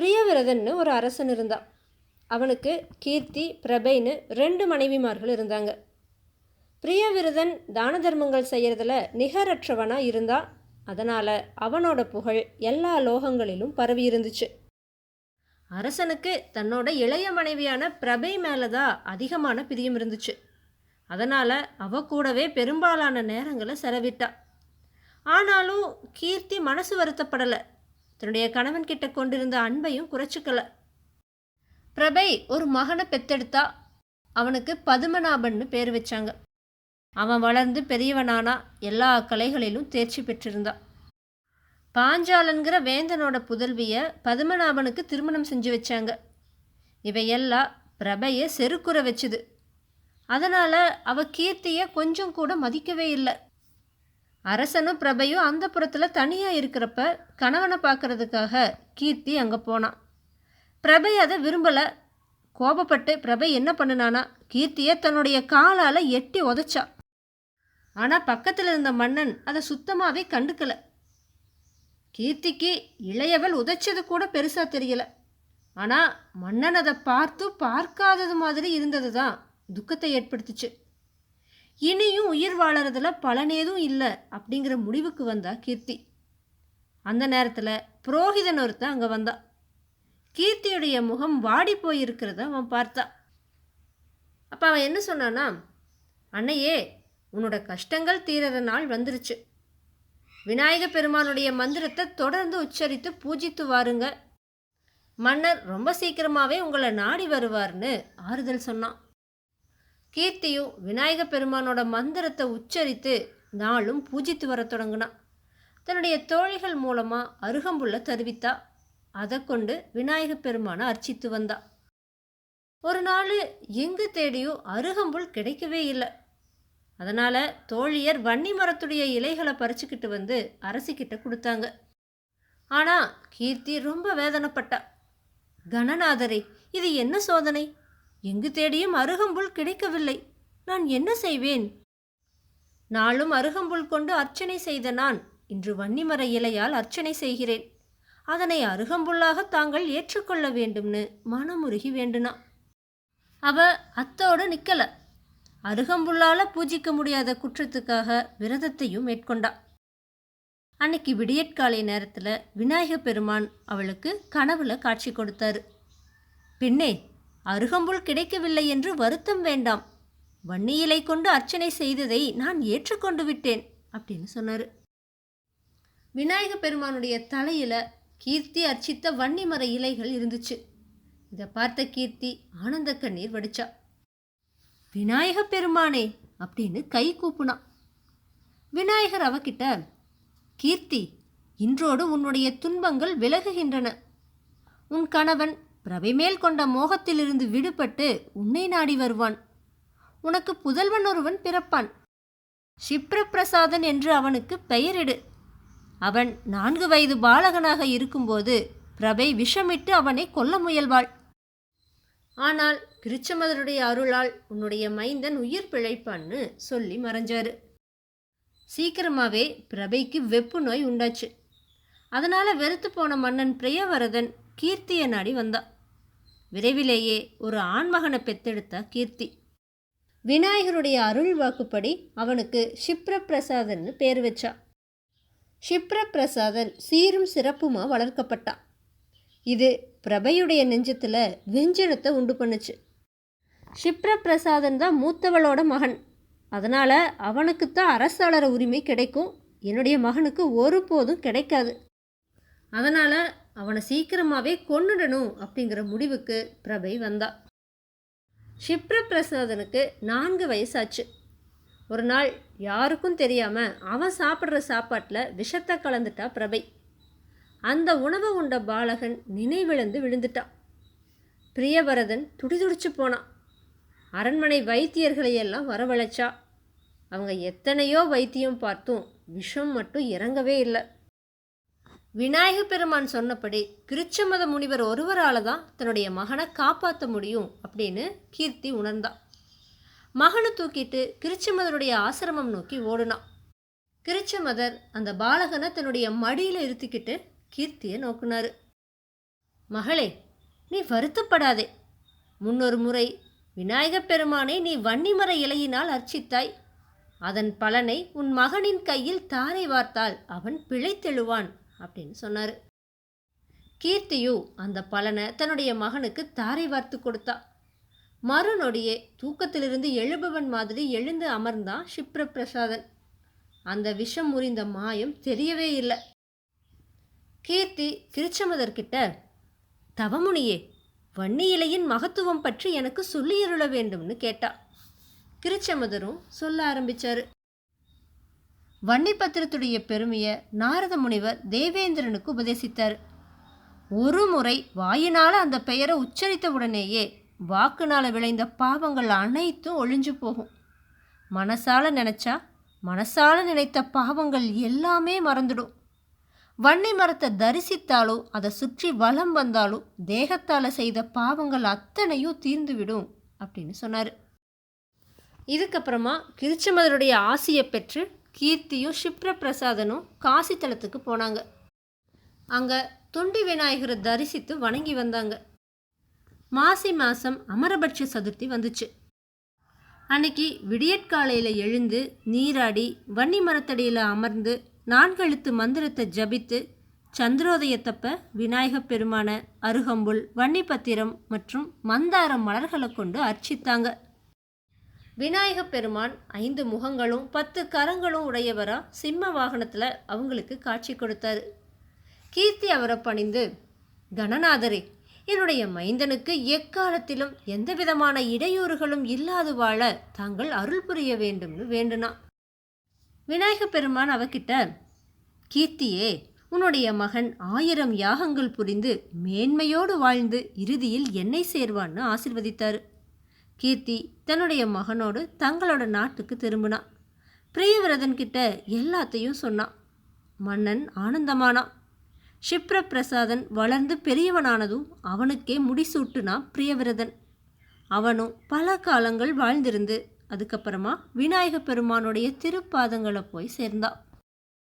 பிரியவிரதன்னு ஒரு அரசன் இருந்தான். அவனுக்கு கீர்த்தி பிரபைன்னு ரெண்டு மனைவிமார்கள் இருந்தாங்க. பிரியவிரதன் தான தர்மங்கள் செய்கிறதுல நிகரற்றவனாக இருந்தான் அதனால் அவனோட புகழ் எல்லா லோகங்களிலும் பரவி இருந்துச்சு. அரசனுக்கு தன்னோட இளைய மனைவியான பிரபை மேலே தான் அதிகமான பிரியம் இருந்துச்சு. அதனால் அவ கூடவே பெரும்பாலான நேரங்களை செலவிட்டா. ஆனாலும் கீர்த்தி மனசு வருத்தப்படலை. தன்னுடைய கணவன் கிட்ட கொண்டிருந்த அன்பையும் குறைச்சிக்கல. பிரபை ஒரு மகனை பெத்தெடுத்தா அவனுக்கு பதுமநாபன்னு பேர் வச்சாங்க. அவன் வளர்ந்து பெரியவனானா எல்லா கலைகளிலும் தேர்ச்சி பெற்றிருந்தான் பாஞ்சாலன்கிற வேந்தனோட புதல்விய பதுமநாபனுக்கு திருமணம் செஞ்சு வச்சாங்க. இவையெல்லாம் பிரபையை செருக்குற வச்சுது. அதனால் அவ கீர்த்தியை கொஞ்சம் கூட மதிக்கவே இல்லை. அரசனும் பிரபையும் அந்த புறத்தில் தனியாக இருக்கிறப்ப கணவனை பார்க்கறதுக்காக கீர்த்தி அங்கே போனான் பிரபை அதை விரும்பலை. கோபப்பட்டு பிரபை என்ன பண்ணுனானா கீர்த்தியை தன்னுடைய காலால் எட்டி உதச்சா. ஆனால் பக்கத்தில் இருந்த மன்னன் அதை சுத்தமாகவே கண்டுக்கல. கீர்த்திக்கு இளையவள் உதைச்சது கூட பெருசாக தெரியல. ஆனால் மன்னன் அதை பார்த்து பார்க்காதது மாதிரி இருந்தது தான் துக்கத்தை ஏற்படுத்துச்சு. இனியும் உயிர் வாழறதுல பலனேதும் இல்லை அப்படிங்கிற முடிவுக்கு வந்தா கீர்த்தி. அந்த நேரத்தில் புரோகிதன் ஒருத்தன் அங்கே வந்தான் கீர்த்தியுடைய முகம் வாடி போயிருக்கிறத அவன் பார்த்தான் அப்போ அவன் என்ன சொன்னான்னா அன்னையே உன்னோட கஷ்டங்கள் தீரற நாள் வந்துருச்சு. விநாயக பெருமானுடைய மந்திரத்தை தொடர்ந்து உச்சரித்து பூஜித்து வாருங்க. மன்னர் ரொம்ப சீக்கிரமாகவே உங்களை நாடி வருவார்னு ஆறுதல் சொன்னான். கீர்த்தியும் விநாயக பெருமானோட மந்திரத்தை உச்சரித்து நாளும் பூஜித்து வர தொடங்கினான் தன்னுடைய தோழிகள் மூலமாக அருகம்புல்ல தருவித்தா. அதை கொண்டு விநாயக பெருமானை அர்ச்சித்து வந்தா. ஒரு நாள் எங்கு தேடியும் அருகம்புல் கிடைக்கவே இல்லை. அதனால் தோழியர் வன்னி மரத்துடைய இலைகளை பறிச்சுக்கிட்டு வந்து அரசிக்கிட்ட கொடுத்தாங்க. ஆனால் கீர்த்தி ரொம்ப வேதனைப்பட்டா. கணநாதரே இது என்ன சோதனை? எங்கு தேடியும் அருகம்புல் கிடைக்கவில்லை. நான் என்ன செய்வேன்? நாளும் அருகம்புல் கொண்டு அர்ச்சனை செய்த நான் இன்று வன்னிமர இலையால் அர்ச்சனை செய்கிறேன். அதனை அருகம்புல்லாக தாங்கள் ஏற்றுக்கொள்ள வேண்டும்னு மனமுருகி வேண்டுனா. அவ அத்தோடு நிற்கல அருகம்புல்லால பூஜிக்க முடியாத குற்றத்துக்காக விரதத்தையும் மேற்கொண்டா. அன்னைக்கு விடியற்காலை நேரத்தில் விநாயக பெருமான் அவளுக்கு கனவுல காட்சி கொடுத்தாரு. பெண்ணே அருகம்புல் கிடைக்கவில்லை என்று வருத்தம் வேண்டாம். வன்னி இலை கொண்டு அர்ச்சனை செய்ததை நான் ஏற்றுக்கொண்டு விட்டேன் அப்படின்னு சொன்னார். விநாயக பெருமானுடைய தலையில கீர்த்தி அர்ச்சித்த வன்னி மர இலைகள் இருந்துச்சு. இதை பார்த்த கீர்த்தி ஆனந்த கண்ணீர் வடிச்சா. விநாயக பெருமானே அப்படின்னு கை கூப்பினான் விநாயகர் அவகிட்ட கீர்த்தி இன்றோடு உன்னுடைய துன்பங்கள் விலகுகின்றன. உன் கணவன் பிரபை மேல் கொண்ட மோகத்திலிருந்து விடுபட்டு உன்னை நாடி வருவான். உனக்கு புதல்வன் ஒருவன் பிறப்பான். சிப்ரப்பிரசாதன் என்று அவனுக்கு பெயரிடு. அவன் நான்கு வயது பாலகனாக இருக்கும்போது பிரபை விஷமிட்டு அவனை கொல்ல முயல்வாள். ஆனால் கிருச்சமதருடைய அருளால் உன்னுடைய மைந்தன் உயிர் பிழைப்பான்னு சொல்லி மறைஞ்சாரு. சீக்கிரமாகவே பிரபைக்கு வெப்பு நோய் உண்டாச்சு. அதனால் வெறுத்து போன மன்னன் பிரியவரதன் கீர்த்தியை நாடி வந்தா. விரைவிலேயே ஒரு ஆண்மகனை பெத்தெடுத்தா கீர்த்தி. விநாயகருடைய அருள் வாக்குப்படி அவனுக்கு ஷிப்ரபிரசாதன்னு பேர் வச்சா. ஷிப்ரபிரசாதன் சீரும் சிறப்புமா வளர்க்கப்பட்டான் இது பிரபையுடைய நெஞ்சத்தில் வெஞ்சனத்தை உண்டு பண்ணுச்சு. ஷிப்ரபிரசாதன் தான் மூத்தவளோட மகன். அதனால் அவனுக்குத்தான் அரசாளர உரிமை கிடைக்கும். என்னுடைய மகனுக்கு ஒருபோதும் கிடைக்காது. அதனால் அவனை சீக்கிரமாகவே கொன்னுடணும் அப்படிங்கிற முடிவுக்கு பிரபை வந்தா. ஷிப்ரபிரசாதனுக்கு நான்கு வயசாச்சு. ஒரு நாள் யாருக்கும் தெரியாமல் அவன் சாப்பிட்ற சாப்பாட்டில் விஷத்தை கலந்துட்டா பிரபை. அந்த உணவை உண்ட பாலகன் நினைவிழந்து விழுந்துட்டான் பிரியவரதன் துடிதுடிச்சு போனான் அரண்மனை வைத்தியர்களையெல்லாம் வரவழைச்சா. அவங்க எத்தனையோ வைத்தியம் பார்த்தும் விஷம் மட்டும் இறங்கவே இல்லை. விநாயக பெருமான் சொன்னபடி கிருச்சமத முனிவர் ஒருவரால் தான் தன்னுடைய மகனை காப்பாற்ற முடியும் அப்படின்னு கீர்த்தி உணர்ந்தான். மகனை தூக்கிட்டு கிருச்சமதருடைய ஆசிரமம் நோக்கி ஓடுனான். கிருச்சமதர் அந்த பாலகனை தன்னுடைய மடியில் இருத்திக்கிட்டு கீர்த்தியை நோக்குனார். மகளே நீ வருத்தப்படாதே. முன்னொரு முறை விநாயகப் பெருமானை நீ வன்னிமர இலையினால் அர்ச்சித்தாய். அதன் பலனை உன் மகனின் கையில் தாரை வார்த்தால் அவன் பிழைத்தெழுவான். அப்படின்னு சொன்னார். கீர்த்தியும் அந்த பலனை தன்னுடைய மகனுக்கு தாரை வார்த்து கொடுத்தா. மறுநொடியே தூக்கத்திலிருந்து எழுபவன் மாதிரி எழுந்து அமர்ந்தான் சிப்ரபிரசாதன் அந்த விஷம் முறிந்த மாயம் தெரியவே இல்லை. கீர்த்தி கிருச்சமதர்கிட்ட தவமுனியே வன்னி இலையின் மகத்துவம் பற்றி எனக்கு சொல்லியிருள வேண்டும்னு கேட்டா. கிருச்சமதரும் சொல்ல ஆரம்பித்தார் வன்னி பத்திரத்துடைய பெருமையை நாரத முனிவர் தேவேந்திரனுக்கு உபதேசித்தார். ஒரு முறை வாயினால் அந்த பெயரை உச்சரித்த உடனேயே வாக்குனால விளைந்த பாவங்கள் அனைத்தும் ஒழிஞ்சு போகும். மனசால நினைச்சா மனசால நினைத்த பாவங்கள் எல்லாமே மறந்துடும். வன்னி மரத்தை தரிசித்தாலோ அதை சுற்றி வலம் வந்தாலோ தேகத்தால் செய்த பாவங்கள் அத்தனையும் தீர்ந்துவிடும் அப்படின்னு சொன்னார். இதுக்கப்புறமா கிருச்சமதருடைய ஆசியை பெற்று கீர்த்தியும் சிப்ரபிரசாதனும் காசி தலத்துக்கு போனாங்க. அங்கே தொண்டி விநாயகரை தரிசித்து வணங்கி வந்தாங்க. மாசி மாதம் அமரபட்ச சதுர்த்தி வந்துச்சு. அன்னைக்கு விடியற்காலையில் எழுந்து நீராடி வன்னி மரத்தடியில் அமர்ந்து நான்கெழுத்து மந்திரத்தை ஜபித்து சந்திரோதயத்தப்ப விநாயகப் பெருமான அருகம்புல் வன்னிப்பத்திரம் மற்றும் மந்தாரம் மலர்களை கொண்டு அர்ச்சித்தாங்க. விநாயகப் பெருமான் ஐந்து முகங்களும் பத்து கரங்களும் உடையவரா சிம்ம வாகனத்தில் அவங்களுக்கு காட்சி கொடுத்தாரு. கீர்த்தி அவரை பணிந்து கணநாதரே என்னுடைய மைந்தனுக்கு எக்காலத்திலும் எந்த விதமான இடையூறுகளும் இல்லாது வாழ தாங்கள் அருள் புரிய வேண்டும்னு வேண்டுனா விநாயகப் பெருமான் அவகிட்ட கீர்த்தியே உன்னுடைய மகன் ஆயிரம் யாகங்கள் புரிந்து மேன்மையோடு வாழ்ந்து இறுதியில் என்னை சேர்வான்னு ஆசிர்வதித்தார். கீர்த்தி தன்னுடைய மகனோடு தங்களோட நாட்டுக்கு திரும்பினான் பிரியவிரதன் கிட்ட எல்லாத்தையும் சொன்னான் மன்னன் ஆனந்தமானான் ஷிப்ரபிரசாதன் வளர்ந்து பெரியவனானதும் அவனுக்கே முடிசூட்டுனான் பிரியவிரதன். அவனும் பல காலங்கள் வாழ்ந்திருந்து அதுக்கப்புறமா விநாயக பெருமானுடைய திருப்பாதங்களை போய் சேர்ந்தான்